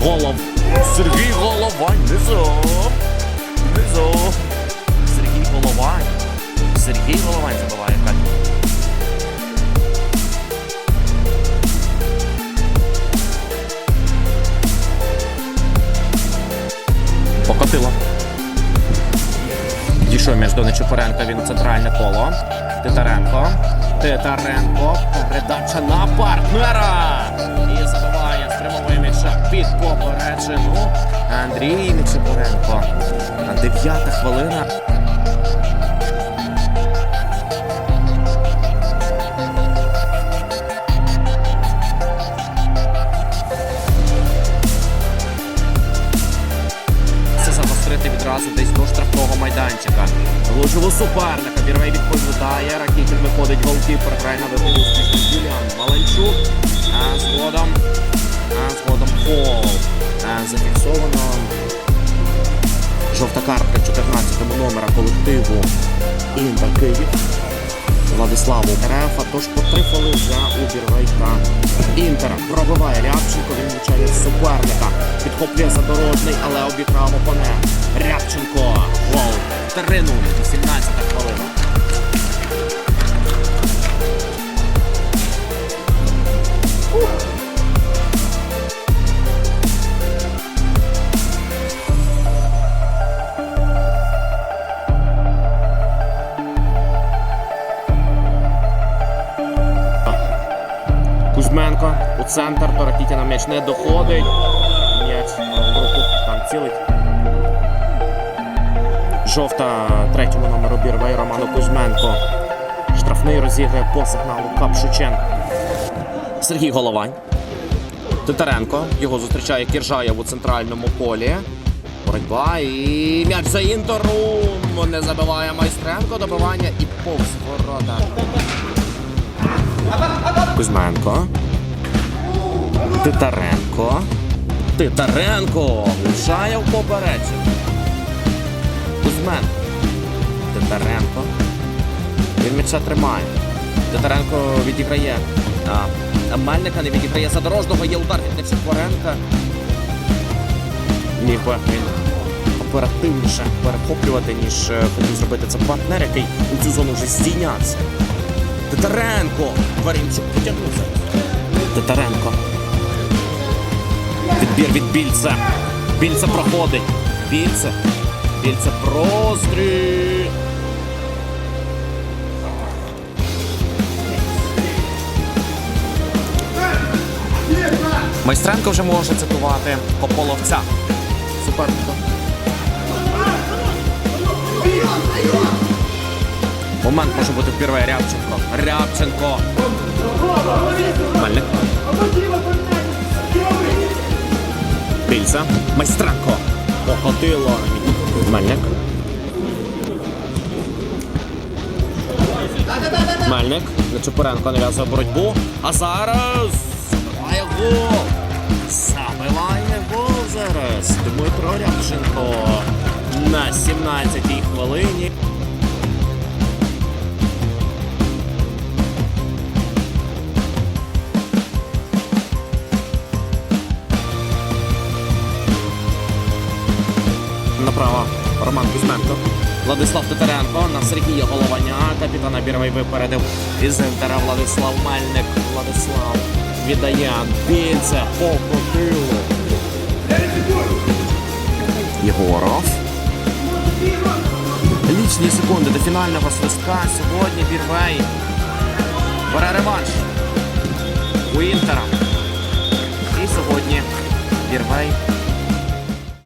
Голов. Сергій Головань. Низу. Низу. Сергій Головань. Сергій Головань забиває. Покотило. Дійшов між до Нечупоренка, він центральне коло. Титаренко. Титаренко. Передача на партнера. І м'яча під попереджену. Андрій Нечупоренко. Дев'ята хвилина. Це загострити відразу десь до штрафного майданчика. Влучив суперника. Бірвей відповідає. Ракітін виходить голкіпер. Грає на успішний Юліан Маленчук. А згодом. Фол. А, зафіксовано. Жовта картка 14-го номера колективу Інтер Київ. Владиславу Рефа, тож по три фоли вже у Бірвейка. Інтер пробиває Рябченко, він влучає суперника. Підхоплює задорожний, але обіграв опонент. Рябченко. Гол. 3-0. 18 хвилина. Центр, до Ракітіна м'яч не доходить. М'яч там цілить. Жовта третьому номеру Бірвей Роману Кузьменко. Штрафний розіграє по сигналу Капшучен. Сергій Головань. Титаренко. Його зустрічає Кіржаєв у центральному полі. Боротьба і м'яч за інтером. Не забиває майстренко. Добивання і повз ворота. Кузьменко. Титаренко. Титаренко. Влучає в попередження. Кузьменко. Титаренко. Він м'яча тримає. Титаренко відіграє. А, Мельника не відіграє задорожного. Є удар від Нечипоренка. Міг він оперативніше перехоплювати, ніж е, хотів зробити це партнер, який у цю зону вже здійнявся. Титаренко! Варінчук потягнувся. Титаренко. Відбір від Більця. Більце проходить. Більце. Більце простріл. Майстренко вже може цитувати Кополовця. Суперника. Момент може бути вперше Рябченко. Рябченко. Мельник. Більця. Майстренко. Покотило. Мельник. Мельник. Нечупоренко нав'язує боротьбу. А зараз забиває гол. Забиває гол зараз. Дмитро Рябченко на 17-й хвилині. направо Роман Кузьменко. Владислав Титаренко на Сергія Голованя. Капітана Бірвий випередив із Інтера Владислав Мельник. Владислав віддає Більце по крокилу. Єгоров. Лічні секунди до фінального свистка. Сьогодні Бірвей бере реванш у Інтера. І сьогодні Бірвей.